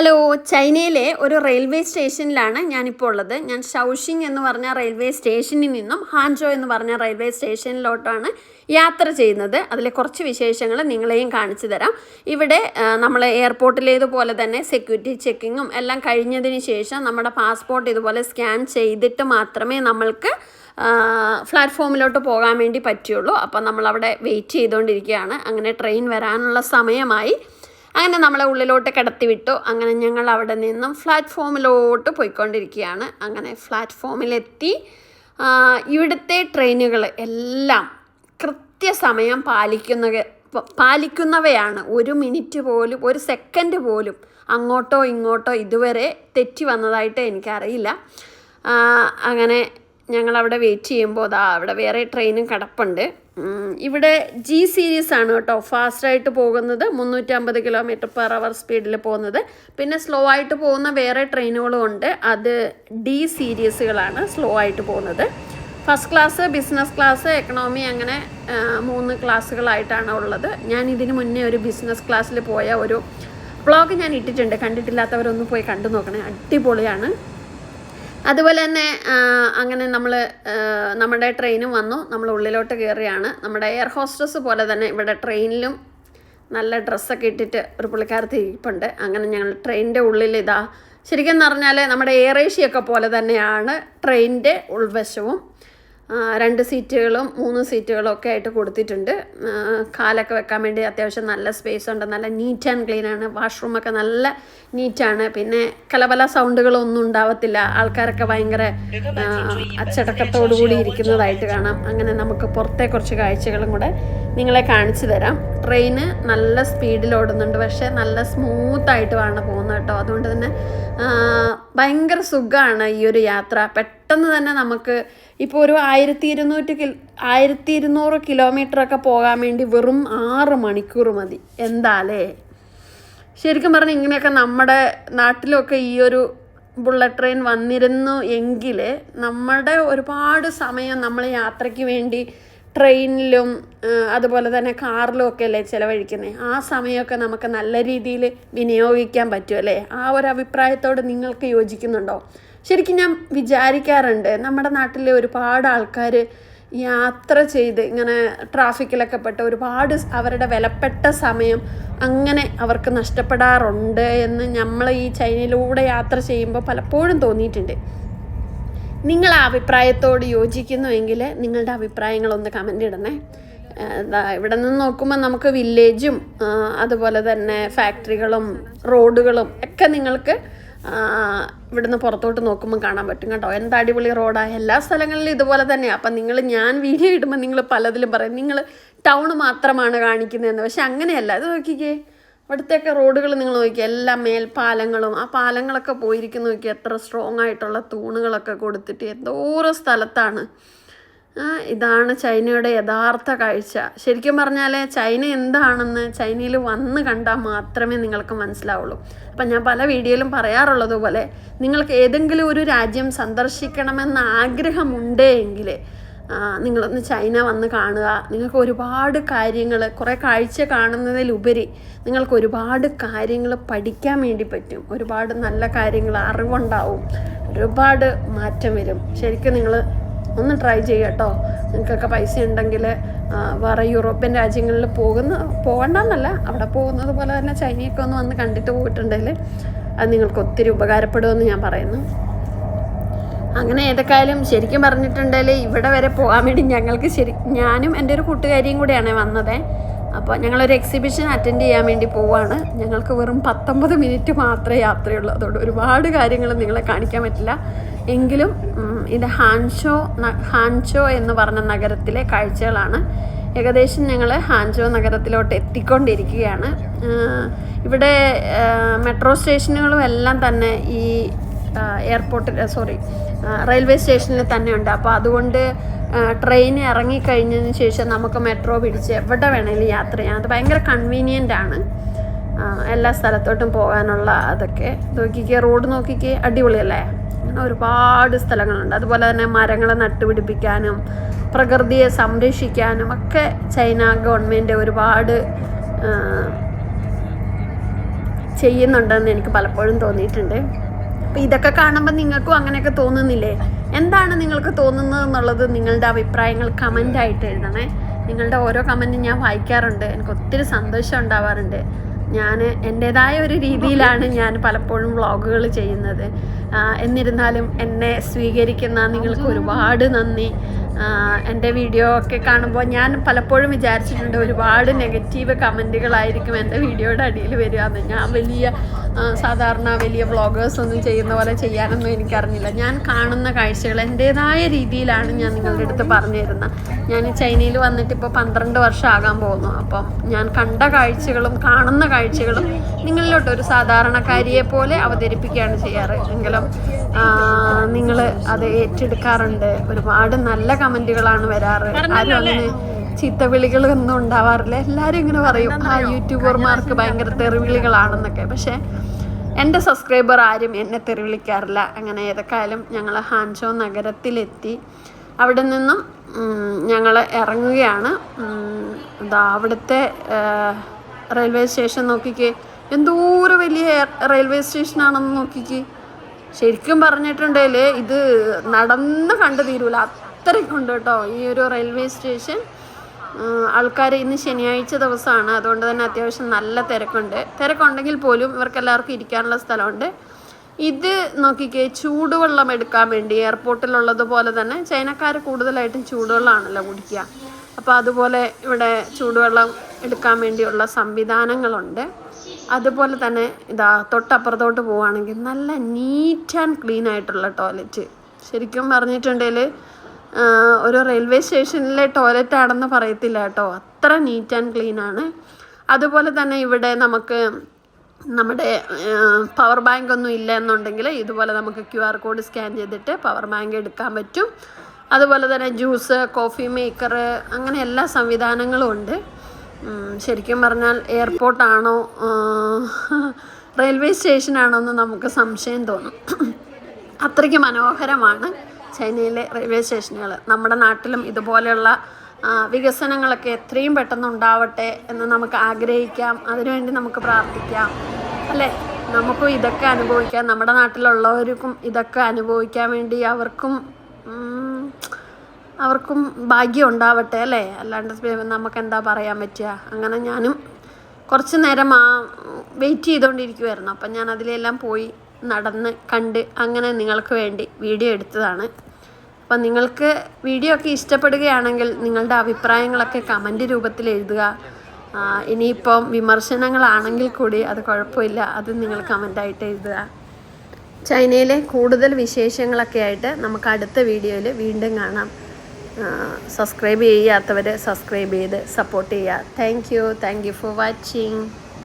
Hello ചൈനയിലെ ഒരു railway സ്റ്റേഷനിലാണ് ഞാനിപ്പോൾ ഉള്ളത്. ഞാൻ ഷൗഷിങ് എന്ന് പറഞ്ഞ റെയിൽവേ സ്റ്റേഷനിൽ നിന്നും ഹാൻജോ എന്ന് പറഞ്ഞ റെയിൽവേ സ്റ്റേഷനിലോട്ടാണ് യാത്ര ചെയ്യുന്നത്. അതിലെ കുറച്ച് വിശേഷങ്ങൾ നിങ്ങളെയും കാണിച്ചു തരാം. ഇവിടെ നമ്മൾ എയർപോർട്ടിലേതുപോലെ തന്നെ സെക്യൂരിറ്റി ചെക്കിങ്ങും എല്ലാം കഴിഞ്ഞതിന് ശേഷം നമ്മുടെ പാസ്പോർട്ട് ഇതുപോലെ സ്കാൻ ചെയ്തിട്ട് മാത്രമേ നമ്മൾക്ക് പ്ലാറ്റ്ഫോമിലോട്ട് പോകാൻ വേണ്ടി പറ്റുള്ളൂ. അപ്പം നമ്മളവിടെ വെയിറ്റ് ചെയ്തുകൊണ്ടിരിക്കുകയാണ്. അങ്ങനെ ട്രെയിൻ വരാനുള്ള സമയമായി. അങ്ങനെ നമ്മളെ ഉള്ളിലോട്ട് കിടത്തി വിട്ടു അങ്ങനെ ഞങ്ങൾ അവിടെ നിന്നും പ്ലാറ്റ്ഫോമിലോട്ട് പോയിക്കൊണ്ടിരിക്കുകയാണ്. അങ്ങനെ പ്ലാറ്റ്ഫോമിലെത്തി ഇവിടുത്തെ ട്രെയിനുകൾ എല്ലാം കൃത്യസമയം പാലിക്കുന്ന പാലിക്കുന്നവയാണ്. ഒരു മിനിറ്റ് പോലും ഒരു സെക്കൻഡ് പോലും അങ്ങോട്ടോ ഇങ്ങോട്ടോ ഇതുവരെ തെറ്റി വന്നതായിട്ട് എനിക്കറിയില്ല. അങ്ങനെ ഞങ്ങളവിടെ വെയിറ്റ് ചെയ്യുമ്പോൾ അതാ അവിടെ വേറെ ട്രെയിനും കിടപ്പുണ്ട്. ഇവിടെ ജി സീരീസ് ആണ് കേട്ടോ. ഫാസ്റ്റായിട്ട് പോകുന്നത്. മുന്നൂറ്റമ്പത് കിലോമീറ്റർ പെർ അവർ സ്പീഡിൽ പോകുന്നത്. പിന്നെ സ്ലോ ആയിട്ട് പോകുന്ന വേറെ ട്രെയിനുകളും ഉണ്ട്. അത് ഡി സീരീസുകളാണ് സ്ലോ ആയിട്ട് പോകുന്നത്. First class business class economy അങ്ങനെ മൂന്ന് ക്ലാസ്സുകളായിട്ടാണ് ഉള്ളത്. ഞാൻ ഇതിന് മുന്നേ ഒരു ബിസിനസ് ക്ലാസ്സിൽ പോയ ഒരു ബ്ലോഗ് ഞാൻ ഇട്ടിട്ടുണ്ട്. കണ്ടിട്ടില്ലാത്തവരൊന്ന് പോയി കണ്ടു നോക്കണേ. അടിപൊളിയാണ്. അതുപോലെ തന്നെ അങ്ങനെ നമ്മൾ നമ്മുടെ ട്രെയിനും വന്നു. നമ്മൾ ഉള്ളിലോട്ട് കയറിയാണ് നമ്മുടെ എയർ ഹോസ്റ്റസ് പോലെ തന്നെ ഇവിടെ ട്രെയിനിലും നല്ല ഡ്രസ്സൊക്കെ ഇട്ടിട്ട് ഒരു പുള്ളിക്കാരത്തി ഇരിപ്പുണ്ട്. അങ്ങനെ ഞങ്ങൾ ട്രെയിനിന്റെ ഉള്ളിൽ ഇതാ ശരിക്കും പറഞ്ഞാൽ നമ്മുടെ എയർ ഏഷ്യയൊക്കെ പോലെ തന്നെയാണ് ട്രെയിനിന്റെ ഉൾവശവും. രണ്ട് സീറ്റുകളും മൂന്ന് സീറ്റുകളും ഒക്കെ ആയിട്ട് കൊടുത്തിട്ടുണ്ട്. കാലൊക്കെ വെക്കാൻ വേണ്ടി അത്യാവശ്യം നല്ല സ്പേസ് ഉണ്ട്. നല്ല നീറ്റ് ആൻഡ് ക്ലീൻ ആണ്. വാഷ്റൂമൊക്കെ നല്ല നീറ്റാണ് പിന്നെ കലപല സൗണ്ടുകളൊന്നും ഉണ്ടാവത്തില്ല. ആൾക്കാരൊക്കെ ഭയങ്കര കൂടി ഇരിക്കുന്നതായിട്ട് കാണാം. അങ്ങനെ നമുക്ക് പുറത്തെ കുറച്ച് കാഴ്ചകളും കൂടെ നിങ്ങളെ കാണിച്ചു തരാം. ട്രെയിന് നല്ല സ്പീഡിൽ ഓടുന്നുണ്ട്. പക്ഷേ നല്ല സ്മൂത്തായിട്ട് വേണം പോകുന്നത് കേട്ടോ. അതുകൊണ്ട് തന്നെ ഭയങ്കര സുഖമാണ് ഈ ഒരു യാത്ര. പെട്ടെന്ന് തന്നെ നമുക്ക് ഇപ്പോൾ ഒരു ആയിരത്തി ഇരുന്നൂറ്റി കിൽ ആയിരത്തി ഇരുന്നൂറ് കിലോമീറ്ററൊക്കെ പോകാൻ വേണ്ടി വെറും ആറ് മണിക്കൂർ മതി. എന്താലേ? ശരിക്കും പറഞ്ഞാൽ ഇങ്ങനെയൊക്കെ നമ്മുടെ നാട്ടിലൊക്കെ ഈ ഒരു ബുള്ളറ്റ് ട്രെയിൻ വന്നിരുന്നു എങ്കിൽ നമ്മുടെ ഒരുപാട് സമയം നമ്മൾ യാത്രയ്ക്ക് വേണ്ടി ട്രെയിനിലും അതുപോലെ തന്നെ കാറിലും ഒക്കെ അല്ലേ ചിലവഴിക്കുന്നത് ആ സമയമൊക്കെ നമുക്ക് നല്ല രീതിയിൽ വിനിയോഗിക്കാൻ പറ്റുമല്ലേ ആ ഒരു അഭിപ്രായത്തോട് നിങ്ങൾക്ക് യോജിക്കുന്നുണ്ടോ? ശരിക്കും ഞാൻ വിചാരിക്കാറുണ്ട് നമ്മുടെ നാട്ടിലെ ഒരുപാട് ആൾക്കാർ യാത്ര ചെയ്ത് ഇങ്ങനെ ട്രാഫിക്കിലൊക്കെ പെട്ട് ഒരുപാട് അവരുടെ വിലപ്പെട്ട സമയം അങ്ങനെ അവർക്ക് നഷ്ടപ്പെടാറുണ്ട് എന്ന് നമ്മൾ ഈ ചൈനയിലൂടെ യാത്ര ചെയ്യുമ്പോൾ പലപ്പോഴും തോന്നിയിട്ടുണ്ട്. നിങ്ങൾ ആ അഭിപ്രായത്തോട് യോജിക്കുന്നുവെങ്കിൽ നിങ്ങളുടെ അഭിപ്രായങ്ങളൊന്ന് കമന്റ് ഇടണേ. ഇവിടെ നിന്ന് നോക്കുമ്പോൾ നമുക്ക് വില്ലേജും അതുപോലെ തന്നെ ഫാക്ടറികളും റോഡുകളും ഒക്കെ നിങ്ങൾക്ക് ഇവിടുന്ന് പുറത്തോട്ട് നോക്കുമ്പോൾ കാണാൻ പറ്റും കേട്ടോ. എന്താ അടിപൊളി റോഡാണ് എല്ലാ സ്ഥലങ്ങളിലും ഇതുപോലെ തന്നെയാണ് അപ്പം നിങ്ങൾ ഞാൻ വീഡിയോ ഇടുമ്പോൾ നിങ്ങൾ പലതിലും പറയും നിങ്ങൾ ടൗൺ മാത്രമാണ് കാണിക്കുന്നതെന്ന്. പക്ഷെ അങ്ങനെയല്ല. ഇത് നോക്കിക്കേ. അവിടുത്തെയൊക്കെ റോഡുകൾ നിങ്ങൾ നോക്കിയാൽ എല്ലാ മേൽപ്പാലങ്ങളും ആ പാലങ്ങളൊക്കെ പോയിരിക്കുന്ന നോക്കി എത്ര സ്ട്രോങ് ആയിട്ടുള്ള തൂണുകളൊക്കെ കൊടുത്തിട്ട് എന്തോരോ സ്ഥലത്താണ്. ഇതാണ് ചൈനയുടെ യഥാർത്ഥ കാഴ്ച. ശരിക്കും പറഞ്ഞാൽ ചൈന എന്താണെന്ന് ചൈനയിൽ വന്ന് കണ്ടാൽ മാത്രമേ നിങ്ങൾക്ക് മനസ്സിലാവുള്ളൂ. അപ്പം ഞാൻ പല വീഡിയോയിലും പറയാറുള്ളതുപോലെ നിങ്ങൾക്ക് ഏതെങ്കിലും ഒരു രാജ്യം സന്ദർശിക്കണമെന്ന ആഗ്രഹമുണ്ട് എങ്കിൽ നിങ്ങളൊന്ന് ചൈന വന്ന് കാണുക. നിങ്ങൾക്ക് ഒരുപാട് കാര്യങ്ങൾ കുറേ കാഴ്ച കാണുന്നതിലുപരി നിങ്ങൾക്ക് ഒരുപാട് കാര്യങ്ങൾ പഠിക്കാൻ വേണ്ടി പറ്റും. ഒരുപാട് നല്ല കാര്യങ്ങൾ അറിവുണ്ടാവും. ഒരുപാട് മാറ്റം വരും. ശരിക്കും നിങ്ങൾ ഒന്ന് ട്രൈ ചെയ്യുക കേട്ടോ. നിങ്ങൾക്കൊക്കെ പൈസ ഉണ്ടെങ്കിൽ വേറെ യൂറോപ്യൻ രാജ്യങ്ങളിൽ പോകുന്ന പോകണ്ടെന്നല്ല അവിടെ പോകുന്നത് പോലെ തന്നെ ചൈനയൊക്കെ ഒന്ന് വന്ന് കണ്ടിട്ട് പോയിട്ടുണ്ടെങ്കിൽ അത് നിങ്ങൾക്ക് ഒത്തിരി ഉപകാരപ്പെടുമെന്ന് ഞാൻ പറയുന്നു. അങ്ങനെ ഏതൊക്കെയായാലും ശരിക്കും പറഞ്ഞിട്ടുണ്ടെങ്കിൽ ഇവിടെ വരെ പോകാൻ വേണ്ടി ഞങ്ങൾക്ക് ശരി ഞാനും എന്റെ ഒരു കൂട്ടുകാരിയും കൂടെയാണ് വന്നത്. അപ്പോൾ ഞങ്ങളൊരു എക്സിബിഷൻ അറ്റൻഡ് ചെയ്യാൻ വേണ്ടി പോവാണ്. ഞങ്ങൾക്ക് വെറും പത്തൊമ്പത് മിനിറ്റ് മാത്രമേ യാത്രയുള്ളൂ. അതുകൊണ്ട് ഒരുപാട് കാര്യങ്ങൾ നിങ്ങളെ കാണിക്കാൻ പറ്റില്ല. എങ്കിലും ഇത് ഹാൻഷോ ഹാൻഷോ എന്ന് പറഞ്ഞ നഗരത്തിലെ കാഴ്ചകളാണ്. ഏകദേശം ഞങ്ങൾ ഹാൻജോ നഗരത്തിലോട്ട് എത്തിക്കൊണ്ടിരിക്കുകയാണ്. ഇവിടെ മെട്രോ സ്റ്റേഷനുകളും എല്ലാം തന്നെ ഈ എയർപോർട്ടിൽ സോറി റെയിൽവേ സ്റ്റേഷനിൽ തന്നെ ഉണ്ട്. അപ്പോൾ അതുകൊണ്ട് ട്രെയിൻ ഇറങ്ങിക്കഴിഞ്ഞതിന് ശേഷം നമുക്ക് മെട്രോ പിടിച്ച് എവിടെ വേണമെങ്കിലും യാത്ര ചെയ്യാം. അത് ഭയങ്കര കൺവീനിയന്റ് ആണ്. എല്ലാ സ്ഥലത്തോട്ടും പോകാനുള്ള അതൊക്കെ. നോക്കിക്കുക റോഡ് നോക്കിക്കേ അടിപൊളിയല്ലേ? അങ്ങനെ ഒരുപാട് സ്ഥലങ്ങളുണ്ട്. അതുപോലെ തന്നെ മരങ്ങളെ നട്ടുപിടിപ്പിക്കാനും പ്രകൃതിയെ സംരക്ഷിക്കാനും ഒക്കെ ചൈന ഗവൺമെന്റ് ഒരുപാട് ചെയ്യുന്നുണ്ടെന്ന് എനിക്ക് പലപ്പോഴും തോന്നിയിട്ടുണ്ട്. അപ്പോൾ ഇതൊക്കെ കാണുമ്പോൾ നിങ്ങൾക്കും അങ്ങനെയൊക്കെ തോന്നുന്നില്ലേ? എന്താണ് നിങ്ങൾക്ക് തോന്നുന്നത് എന്നുള്ളത് നിങ്ങളുടെ അഭിപ്രായങ്ങൾ കമന്റായിട്ട് എഴുതണേ. നിങ്ങളുടെ ഓരോ കമന്റും ഞാൻ വായിക്കാറുണ്ട്. എനിക്ക് ഒത്തിരി സന്തോഷം ഉണ്ടാവാറുണ്ട്. ഞാൻ എന്റെതായ ഒരു രീതിയിലാണ് ഞാൻ പലപ്പോഴും വ്ളോഗുകൾ ചെയ്യുന്നത്. എന്നിരുന്നാലും എന്നെ സ്വീകരിക്കുന്ന നിങ്ങൾക്ക് ഒരുപാട് നന്ദി. എന്റെ വീഡിയോ ഒക്കെ കാണുമ്പോൾ ഞാൻ പലപ്പോഴും വിചാരിച്ചിട്ടുണ്ട് ഒരുപാട് നെഗറ്റീവ് കമന്റുകളായിരിക്കും എന്റെ വീഡിയോയുടെ അടിയിൽ വരിക എന്ന് ഞാൻ വലിയ സാധാരണ വലിയ വ്ളോഗേഴ്സ് ഒന്നും ചെയ്യുന്ന പോലെ ചെയ്യാനൊന്നും എനിക്കറിഞ്ഞില്ല. ഞാൻ കാണുന്ന കാഴ്ചകൾ എന്റേതായ രീതിയിലാണ് ഞാൻ നിങ്ങളുടെ അടുത്ത് പറഞ്ഞു തരുന്നത് ഞാൻ ചൈനയിൽ വന്നിട്ട് ഇപ്പോൾ പന്ത്രണ്ട് വർഷം ആകാൻ പോകുന്നു. അപ്പം ഞാൻ കണ്ട കാഴ്ചകളും കാണുന്ന കാഴ്ചകളും നിങ്ങളിലോട്ട് ഒരു സാധാരണക്കാരിയെ പോലെ അവതരിപ്പിക്കുകയാണ് ചെയ്യാറ്. എങ്കിലും നിങ്ങൾ അത് ഏറ്റെടുക്കാറുണ്ട്. ഒരുപാട് നല്ല കമന്റുകളാണ് വരാറ്. ആരും അങ്ങനെ ചീത്തവിളികളൊന്നും ഉണ്ടാവാറില്ല. എല്ലാവരും ഇങ്ങനെ പറയും ആ യൂട്യൂബർമാർക്ക് ഭയങ്കര തെറിവിളികളാണെന്നൊക്കെ. പക്ഷേ എന്റെ സബ്സ്ക്രൈബർ ആരും എന്നെ തെറിവിളിക്കാറില്ല. അങ്ങനെ ഏതൊക്കെയായാലും ഞങ്ങൾ ഹാൻചോ നഗരത്തിലെത്തി. അവിടെ നിന്നും ഞങ്ങൾ ഇറങ്ങുകയാണ്. എന്താ അവിടുത്തെ റെയിൽവേ സ്റ്റേഷൻ നോക്കിക്കേ. എന്തോരം വലിയ റെയിൽവേ സ്റ്റേഷനാണെന്ന് നോക്കിക്കേ. ശരിക്കും പറഞ്ഞിട്ടുണ്ടെങ്കിൽ ഇത് നടന്ന് കണ്ടു തീരൂല. അത്രയ്ക്കുണ്ട് കേട്ടോ ഈ ഒരു റെയിൽവേ സ്റ്റേഷൻ. ആൾക്കാർ ഇന്ന് ശനിയാഴ്ച ദിവസമാണ്. അതുകൊണ്ട് തന്നെ അത്യാവശ്യം നല്ല തിരക്കുണ്ട്. തിരക്കുണ്ടെങ്കിൽ പോലും ഇവർക്കെല്ലാവർക്കും ഇരിക്കാനുള്ള സ്ഥലമുണ്ട്. ഇത് നോക്കിക്കേ ചൂടുവെള്ളം എടുക്കാൻ വേണ്ടി എയർപോർട്ടിലുള്ളതുപോലെ തന്നെ ചൈനക്കാർ കൂടുതലായിട്ടും ചൂടുവെള്ളമാണല്ലോ കുടിക്കുക. അപ്പോൾ അതുപോലെ ഇവിടെ ചൂടുവെള്ളം എടുക്കാൻ വേണ്ടിയുള്ള സംവിധാനങ്ങളുണ്ട്. അതുപോലെ തന്നെ ഇതാ തൊട്ടപ്പുറത്തോട്ട് പോവുകയാണെങ്കിൽ നല്ല നീറ്റ് ആൻഡ് ക്ലീൻ ആയിട്ടുള്ള ടോയ്ലറ്റ് ശരിക്കും പറഞ്ഞിട്ടുണ്ടെങ്കിൽ ഒരു റെയിൽവേ സ്റ്റേഷനിലെ ടോയ്ലറ്റ് ആണെന്ന് പറയത്തില്ല കേട്ടോ. അത്ര നീറ്റ് ആൻഡ് ക്ലീൻ ആണ്. അതുപോലെ തന്നെ ഇവിടെ നമുക്ക് നമ്മുടെ പവർ ബാങ്ക് ഒന്നും ഇല്ല എന്നുണ്ടെങ്കിൽ ഇതുപോലെ നമുക്ക് ക്യു ആർ കോഡ് സ്കാൻ ചെയ്തിട്ട് പവർ ബാങ്ക് എടുക്കാൻ പറ്റും. അതുപോലെ തന്നെ ജ്യൂസ് കോഫി മേക്കർ അങ്ങനെ എല്ലാ സംവിധാനങ്ങളും ഉണ്ട്. ശരിക്കും പറഞ്ഞാൽ എയർപോർട്ടാണോ റെയിൽവേ സ്റ്റേഷനാണോ എന്ന് നമുക്ക് സംശയം തോന്നും. അത്രയ്ക്ക് മനോഹരമാണ് ചൈനയിലെ റെയിൽവേ സ്റ്റേഷനുകൾ നമ്മുടെ നാട്ടിലും ഇതുപോലെയുള്ള വികസനങ്ങളൊക്കെ എത്രയും പെട്ടെന്ന് ഉണ്ടാവട്ടെ എന്ന് നമുക്ക് ആഗ്രഹിക്കാം. അതിനുവേണ്ടി നമുക്ക് പ്രാർത്ഥിക്കാം. അല്ലേ? നമുക്കും ഇതൊക്കെ അനുഭവിക്കാം. നമ്മുടെ നാട്ടിലുള്ളവർക്കും ഇതൊക്കെ അനുഭവിക്കാൻ വേണ്ടി അവർക്കും അവർക്കും ഭാഗ്യം ഉണ്ടാവട്ടെ അല്ലേ? അല്ലാണ്ട് നമുക്ക് എന്താ പറയാൻ പറ്റുക? അങ്ങനെ ഞാനും കുറച്ച് നേരം ആ വെയിറ്റ് ചെയ്തുകൊണ്ടിരിക്കുമായിരുന്നു അപ്പം ഞാൻ അതിലെല്ലാം പോയി നടന്ന് കണ്ട് അങ്ങനെ നിങ്ങൾക്ക് വേണ്ടി വീഡിയോ എടുത്തതാണ്. അപ്പം നിങ്ങൾക്ക് വീഡിയോ ഒക്കെ ഇഷ്ടപ്പെടുകയാണെങ്കിൽ നിങ്ങളുടെ അഭിപ്രായങ്ങളൊക്കെ കമന്റ് രൂപത്തിൽ എഴുതുക. ഇനിയിപ്പം വിമർശനങ്ങളാണെങ്കിൽ കൂടി അത് കുഴപ്പമില്ല. അത് നിങ്ങൾ കമന്റായിട്ട് എഴുതുക. ചൈനയിലെ കൂടുതൽ വിശേഷങ്ങളൊക്കെ ആയിട്ട് നമുക്ക് അടുത്ത വീഡിയോയിൽ വീണ്ടും കാണാം. സബ്സ്ക്രൈബ് ചെയ്യാത്തവർ സബ്സ്ക്രൈബ് ചെയ്ത് സപ്പോർട്ട് ചെയ്യുക. Thank you thank you for watching